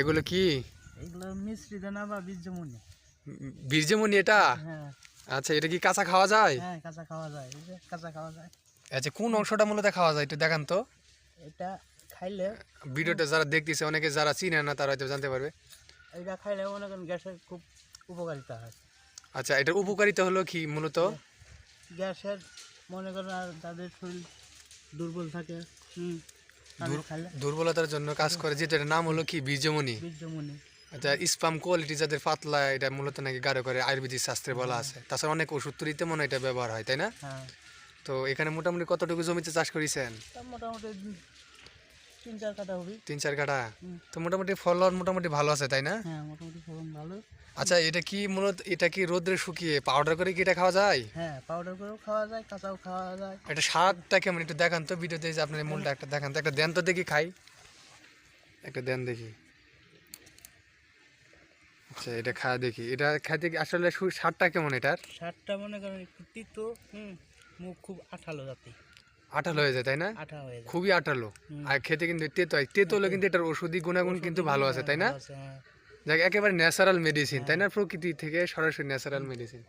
এগুলো কি? এগুলো মিশ্রি দানা বা বীর্যমণি। বীর্যমণি এটা? হ্যাঁ। আচ্ছা এটা কি কাঁচা খাওয়া যায়? হ্যাঁ কাঁচা খাওয়া যায় কাঁচা খাওয়া যায়। আচ্ছা কোন অংশটা মূলত খাওয়া যায় একটু দেখান তো? এটা খাইলে ভিডিওটা যারা দেখতেছে অনেকে যারা চিনে না তারা হয়তো জানতে পারবে। এটা খাইলে মনে করেন গ্যাসের খুব উপকারিতা হয়। আচ্ছা এটার উপকারিতা হলো কি মূলত? গ্যাসের মনে করেন আর যাদের শরীর দুর্বল থাকে। হুম। তাদের দুর্বলতার জন্য কাজ করে যেটার নাম হলো কি? বীর্যমণি বীর্যমণি আচ্ছা স্পাম কোয়ালিটি যাদের পাতলা এটা মূলত নাকি গাঢ় করে আয়ুর্বেদিক শাস্ত্রে বলা আছে। তাছাড়া অনেক ওষুধ তৈরিতে মনে এটা ব্যবহার হয় তাই না? হ্যাঁ। তো এখানে মোটামুটি কতটুকু জমিতে চাষ করেছেন? মোটামুটি তিন চার কাটা হবে। তিন চার কাঠা? তো মোটামুটি ফলন মোটামুটি ভালো আছে তাই না? হ্যাঁ মোটামুটি ফলন ভালো। আচ্ছা এটা কি মূলত এটা কি রোদ্রে শুকিয়ে পাউডার করে কি এটা খাওয়া যায়? হ্যাঁ পাউডার করেও খাওয়া যায় কাঁচাও খাওয়া যায়। এটা স্বাদটা কেমন? একটু দেখান তো ভিডিওতে যে আপনার মূলটা একটা দেখান তো। একটা দেন তো দেখি খাই। একটা দেন দেখি। আচ্ছা এটা খাওয়া দেখি। এটা খাইতে আসলে স্বাদটা কেমন এটার? সারটা মনে করেন একটু তিতো হুম মুখ খুব আঠালো যাতে আঠালো হয়ে যায় তাই না? হয়ে খুবই আঠালো। আর খেতে কিন্তু তেতো হয়। তেতো হলে কিন্তু এটার ওষুধি গুণাগুণ কিন্তু ভালো আছে তাই না। যাক একেবারে ন্যাচারাল মেডিসিন তাই না প্রকৃতি থেকে সরাসরি ন্যাচারাল মেডিসিন